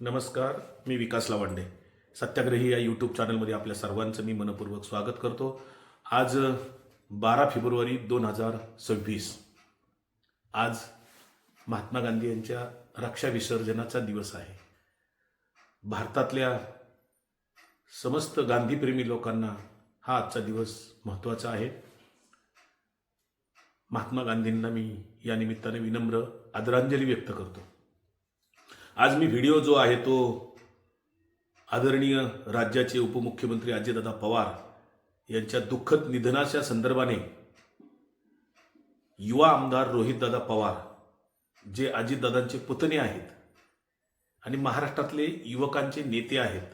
नमस्कार मी विकास लावांडे. सत्याग्रही या यूट्यूब चॅनलमध्ये आपल्या सर्वांचं मी मनपूर्वक स्वागत करतो. आज बारा फेब्रुवारी दोन हजार सव्वीस. आज महात्मा गांधी यांच्या रक्षा विसर्जनाचा दिवस आहे. भारतातल्या समस्त गांधीप्रेमी लोकांना हा आजचा दिवस महत्त्वाचा आहे. महात्मा गांधींना मी या निमित्ताने विनम्र आदरांजली व्यक्त करतो. आज मी व्हिडिओ जो आहे तो आदरणीय राज्याचे उपमुख्यमंत्री अजितदादा पवार यांच्या दुःखद निधनाच्या संदर्भाने युवा आमदार रोहितदादा पवार जे अजितदादांचे पुतणे आहेत आणि महाराष्ट्रातले युवकांचे नेते आहेत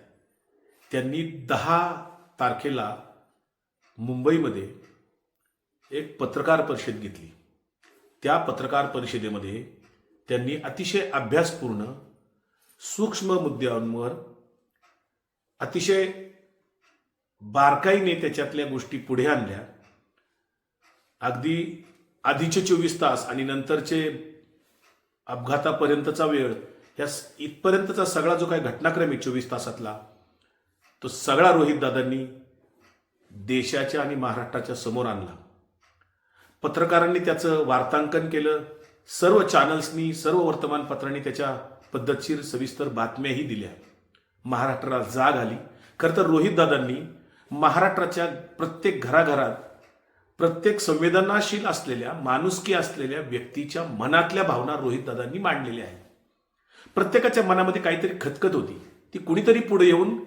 त्यांनी दहा तारखेला मुंबईमध्ये एक पत्रकार परिषद घेतली. त्या पत्रकार परिषदेमध्ये त्यांनी अतिशय अभ्यासपूर्ण सूक्ष्म मुद्द्यांवर अतिशय बारकाईने त्याच्यातल्या गोष्टी पुढे आणल्या. अगदी आधीचे चोवीस तास आणि नंतरचे अपघातापर्यंतचा वेळ या इथपर्यंतचा सगळा जो काही घटनाक्रम आहे चोवीस तासातला तो सगळा रोहित दादांनी देशाच्या आणि महाराष्ट्राच्या समोर आणला. पत्रकारांनी त्याचं वार्तांकन केलं सर्व चॅनल्सनी सर्व वर्तमानपत्रांनी त्याच्या पद्धतशीर सविस्तर बातम्याही दिल्या. महाराष्ट्राला जाग आली. खरं तर रोहितदादांनी महाराष्ट्राच्या प्रत्येक घराघरात प्रत्येक संवेदनाशील असलेल्या माणुसकी असलेल्या व्यक्तीच्या मनातल्या भावना रोहितदादांनी मांडलेल्या आहेत. प्रत्येकाच्या मनामध्ये काहीतरी खतखत होती. ती कुणीतरी पुढे येऊन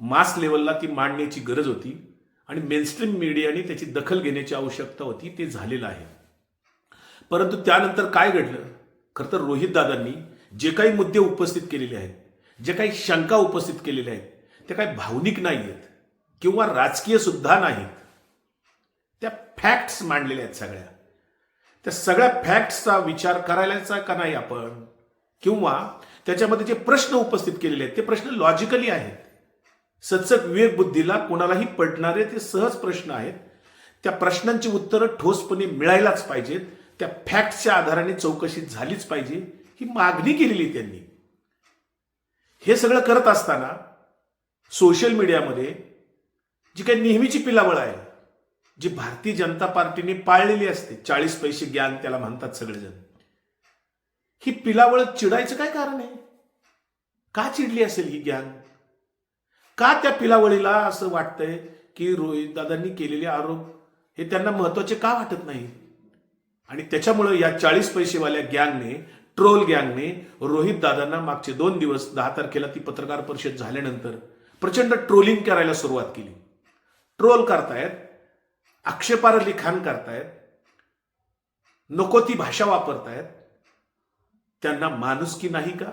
मास लेवलला ती मांडण्याची गरज होती आणि मेनस्ट्रीम मीडियाने त्याची दखल घेण्याची आवश्यकता होती ते झालेलं आहे. परंतु त्यानंतर काय घडलं? खरं तर रोहितदादांनी जे काही मुद्दे उपस्थित केलेले आहेत जे काही शंका उपस्थित केलेल्या आहेत त्या काही भावनिक नाही आहेत किंवा राजकीय सुद्धा नाहीत. त्या फॅक्ट्स मांडलेल्या आहेत सगळ्या. त्या सगळ्या फॅक्ट्सचा विचार करायलाचा का नाही आपण? किंवा त्याच्यामध्ये जे प्रश्न उपस्थित केलेले आहेत ते प्रश्न लॉजिकली आहेत. सचक विवेक बुद्धीला कोणालाही पडणारे ते सहज प्रश्न आहेत. त्या प्रश्नांची उत्तरं ठोसपणे मिळायलाच पाहिजेत. त्या फॅक्टच्या आधाराने चौकशी झालीच पाहिजे. ही मागणी केलेली त्यांनी. हे सगळं करत असताना सोशल मीडियामध्ये जी काही नेहमीची पिलावळ आहे जी भारतीय जनता पार्टीने पाळलेली असते चाळीस पैसे ज्ञान त्याला म्हणतात सगळेजण. ही पिलावळ चिडायचं काय कारण आहे? का चिडली असेल ही ज्ञान? का त्या पिलावळीला असं वाटतंय की रोहित दादांनी केलेले आरोप हे त्यांना महत्त्वाचे का वाटत नाही? आणि त्याच्यामुळं या चाळीस पैसेवाल्या गँगने ट्रोल गँगने रोहित दादांना मागचे दोन दिवस दहा तारखेला ती पत्रकार परिषद झाल्यानंतर प्रचंड ट्रोलिंग करायला सुरुवात केली. ट्रोल करतायत आक्षेपार्ह लिखाण करतायत नको ती भाषा वापरतायत. त्यांना माणुसकी नाही का?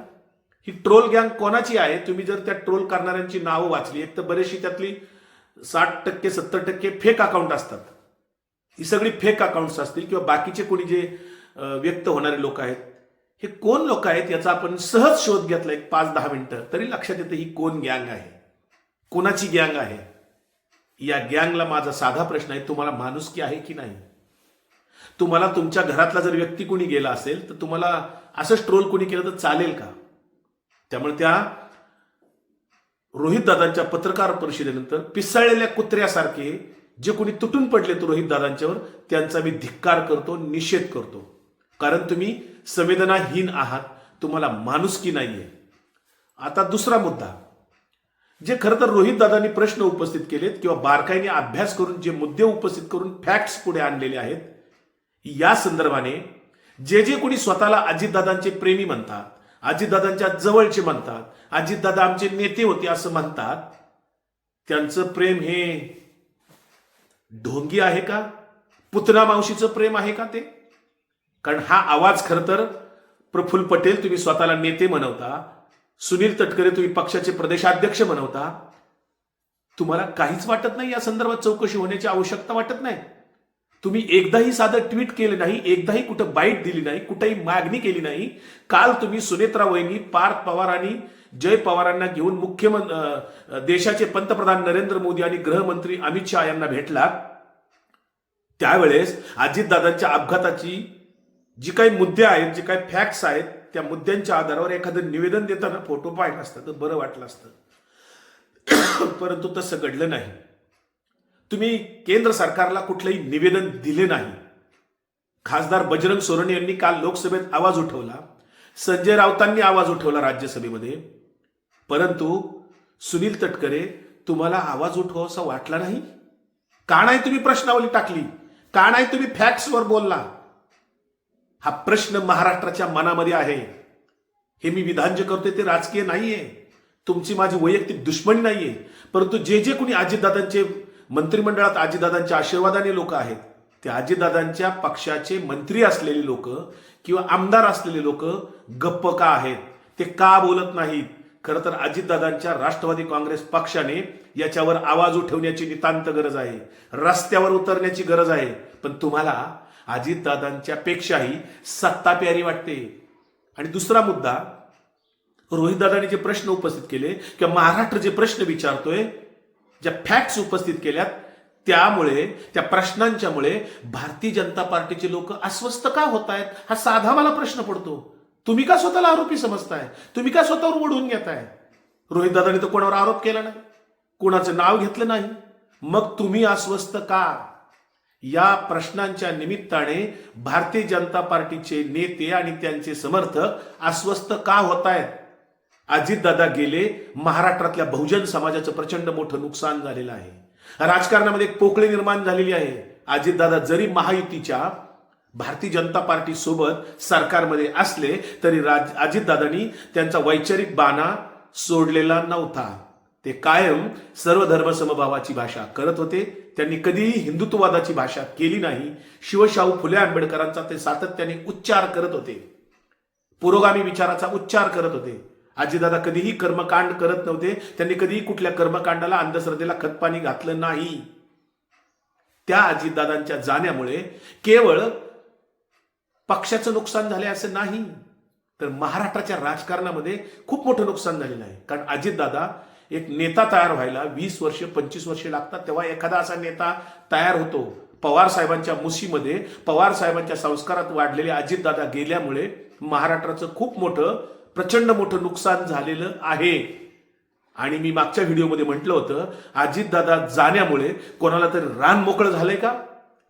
ही ट्रोल गँग कोणाची आहे? तुम्ही जर त्या ट्रोल करणाऱ्यांची नावं वाचली एक तर बरेचशी त्यातली साठ टक्के सत्तर टक्के फेक अकाउंट असतात. ही सगळी फेक अकाउंट्स असतील किंवा बाकीचे कोणी जे व्यक्त होणारे लोक आहेत हे कोण लोक आहेत याचा आपण सहज शोध घेतला एक पाच दहा मिनिटं. तरी लक्षात येतं ही कोण गँग आहे? कोणाची गँग आहे? या गँगला माझा साधा प्रश्न आहे तुम्हाला माणुसकी आहे की नाही? तुम्हाला तुमच्या घरातला जर व्यक्ती कोणी गेला असेल तर तुम्हाला असंच ट्रोल कोणी केलं तर चालेल का? त्यामुळे त्या रोहित दादांच्या पत्रकार परिषदेनंतर पिसाळलेल्या कुत्र्यासारखे जे कोणी तुटून पडले तर रोहित दादांच्यावर त्यांचा मी धिक्कार करतो निषेध करतो. कारण तुम्ही संवेदनाहीन आहात तुम्हाला माणुसकी नाहीये. आता दुसरा मुद्दा. जे खरं तर रोहित दादांनी प्रश्न उपस्थित केलेत किंवा बारकाईने अभ्यास करून जे मुद्दे उपस्थित करून फॅक्ट्स पुढे आणलेले आहेत या संदर्भाने जे जे कोणी स्वतःला अजितदादांचे प्रेमी म्हणतात अजितदादांच्या जवळचे म्हणतात अजितदादा आमचे नेते होते असं म्हणतात त्यांचं प्रेम हे ढोंगी आहे का? पुतना मावशीचं प्रेम आहे का ते? कारण हा आवाज खरं तर प्रफुल्ल पटेल तुम्ही स्वतःला नेते म्हणवता सुनील तटकरे तुम्ही पक्षाचे प्रदेशाध्यक्ष म्हणवता तुम्हाला काहीच वाटत नाही या संदर्भात चौकशी होण्याची आवश्यकता वाटत नाही. तुम्ही एकदाही साधं ट्विट केलं नाही एकदाही कुठं बाईट दिली नाही कुठेही मागणी केली नाही. काल तुम्ही सुनेत्रा वहिनी पार्थ पवार आणि जय पवारांना घेऊन मुख्यमंत्री देशाचे पंतप्रधान नरेंद्र मोदी आणि गृहमंत्री अमित शहा यांना भेटला त्यावेळेस अजितदादांच्या अपघाताची जी काही मुद्दे आहेत जे काही फॅक्ट्स आहेत त्या मुद्द्यांच्या आधारावर एखादं निवेदन देताना फोटो पाहिलं असतं तर बरं वाटलं असतं. परंतु तसं घडलं नाही. तुम्ही केंद्र सरकारला कुठलंही निवेदन दिले नाही. खासदार बजरंग सोरणे यांनी काल लोकसभेत आवाज उठवला. संजय राऊतांनी आवाज उठवला राज्यसभेमध्ये. परंतु सुनील तटकरे तुम्हाला आवाज उठवा वाटला नाही? का नाही तुम्ही प्रश्नावली टाकली? का नाही तुम्ही फॅक्ट्सवर बोलला? हा प्रश्न महाराष्ट्राच्या मनामध्ये आहे. हे मी विधान जे करतोय ते राजकीय नाहीये. तुमची माझी वैयक्तिक दुश्मनी नाहीये. परंतु जे जे कोणी अजितदादांचे मंत्रिमंडळात अजितदादांच्या आशीर्वादाने लोक आहेत ते अजितदादांच्या पक्षाचे मंत्री असलेले लोक किंवा आमदार असलेले लोक गप्प का आहेत? ते का बोलत नाहीत? खरं तर अजितदादांच्या राष्ट्रवादी काँग्रेस पक्षाने याच्यावर आवाज उठवण्याची नितांत गरज आहे. रस्त्यावर उतरण्याची गरज आहे. पण तुम्हाला अजितदादांच्या पेक्षाही सत्ता प्यारी वाटते. आणि दुसरा मुद्दा रोहितदादांनी जे प्रश्न उपस्थित केले किंवा महाराष्ट्र जे प्रश्न विचारतोय ज्या फॅक्ट्स उपस्थित केल्यात त्यामुळे त्या प्रश्नांच्यामुळे भारतीय जनता पार्टीचे लोक अस्वस्थ का होत आहेत हा साधा मला प्रश्न पडतो. तुम्ही का स्वतःला आरोपी समजताय? तुम्ही का स्वतःवर ओढून घेताय? रोहितदादांनी तर कोणावर आरोप केला नाही. कोणाचं नाव घेतलं नाही. मग तुम्ही अस्वस्थ का? या प्रश्नांच्या निमित्ताने भारतीय जनता पार्टीचे नेते आणि त्यांचे समर्थक अस्वस्थ का होत आहेत? अजितदादा गेले महाराष्ट्रातल्या बहुजन समाजाचं प्रचंड मोठं नुकसान झालेलं आहे. राजकारणामध्ये एक पोकळी निर्माण झालेली आहे. अजितदादा जरी महायुतीच्या भारतीय जनता पार्टी सोबत सरकारमध्ये असले तरी राज अजितदादांनी त्यांचा वैचारिक बाणा सोडलेला नव्हता. ते कायम सर्व धर्मसमभावाची भाषा करत होते. त्यांनी कधीही हिंदुत्ववादाची भाषा केली नाही. शिवशाहू फुले आंबेडकरांचा ते सातत्याने उच्चार करत होते. पुरोगामी विचाराचा उच्चार करत होते. आजीदादा कधीही कर्मकांड करत नव्हते. त्यांनी कधीही कुठल्या कर्मकांडाला अंधश्रद्धेला खतपाणी घातलं नाही. त्या अजितदादांच्या जाण्यामुळे केवळ पक्षाचं नुकसान झाले असं नाही तर महाराष्ट्राच्या राजकारणामध्ये खूप मोठं नुकसान झालेलं आहे. कारण अजितदादा एक नेता तयार व्हायला वीस वर्ष पंचवीस वर्षे लागतात. तेव्हा एखादा असा नेता तयार होतो. पवार साहेबांच्या मुशीमध्ये पवार साहेबांच्या संस्कारात वाढलेले अजितदादा गेल्यामुळे महाराष्ट्राचं खूप मोठं प्रचंड मोठं नुकसान झालेलं आहे. आणि मी मागच्या व्हिडिओमध्ये म्हटलं होतं अजितदादा जाण्यामुळे कोणाला तरी रान मोकळं झालंय का?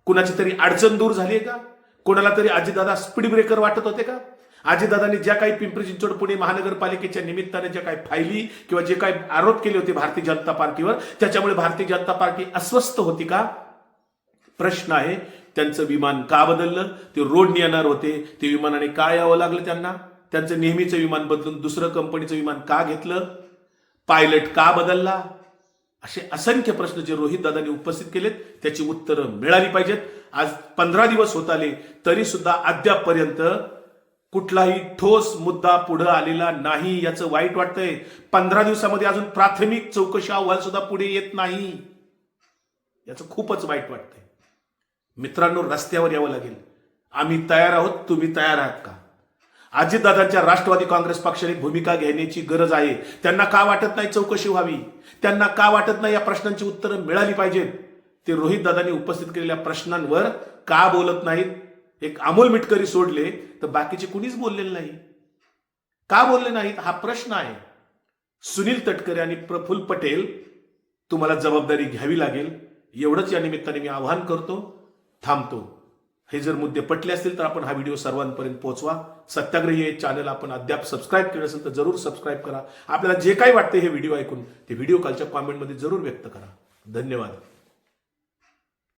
कुणाची तरी अडचण दूर झाली आहे का? कोणाला तरी अजितदादा स्पीड ब्रेकर वाटत होते का? अजितदादांनी ज्या काही पिंपरी चिंचवड पुणे महानगरपालिकेच्या निमित्ताने ज्या काही फायली किंवा जे काही आरोप केले होते भारतीय जनता पार्टीवर त्याच्यामुळे भारतीय जनता पार्टी अस्वस्थ होती का? प्रश्न आहे. त्यांचं विमान का बदललं? ते रोडने येणार होते. ते विमानाने का यावं लागलं त्यांना? त्यांचं नेहमीचं विमान बदलून दुसरं कंपनीचं विमान का घेतलं? पायलट का बदलला? असे असंख्य प्रश्न जे रोहित दादांनी उपस्थित केलेत त्याची उत्तरं मिळाली पाहिजेत. आज पंधरा दिवस होत आले तरी सुद्धा अद्यापपर्यंत कुठलाही ठोस मुद्दा पुढे आलेला नाही याचं वाईट वाटतंय. पंधरा दिवसामध्ये अजून प्राथमिक चौकशी अहवाल सुद्धा पुढे येत नाही. याचं खूपच वाईट वाटतंय. मित्रांनो रस्त्यावर यावं लागेल. आम्ही तयार आहोत तुम्ही तयार आहात का? अजितदादांच्या राष्ट्रवादी काँग्रेस पक्षाने भूमिका घेण्याची गरज आहे. त्यांना का वाटत नाही चौकशी व्हावी? त्यांना का वाटत नाही या प्रश्नांची उत्तरं मिळाली पाहिजेत? ते रोहित दादांनी उपस्थित केलेल्या प्रश्नांवर का बोलत नाहीत? एक अमोल मिटकरी सोडले तर बाकीचे कुणीच बोललेले नाही. का बोलले नाहीत? हा प्रश्न आहे. सुनील तटकरे आणि प्रफुल्ल पटेल तुम्हाला जबाबदारी घ्यावी लागेल. एवढंच या निमित्ताने मी आवाहन करतो थांबतो. हे जर मुद्दे पटले असतील तर आपण हा व्हिडिओ सर्वांपर्यंत पोहोचवा. सत्याग्रही हे चॅनल आपण अद्याप सबस्क्राईब केलं असेल तर जरूर सबस्क्राईब करा. आपल्याला जे काही वाटते हे व्हिडिओ ऐकून ते व्हिडिओ कालच्या कॉमेंटमध्ये जरूर व्यक्त करा. धन्यवाद.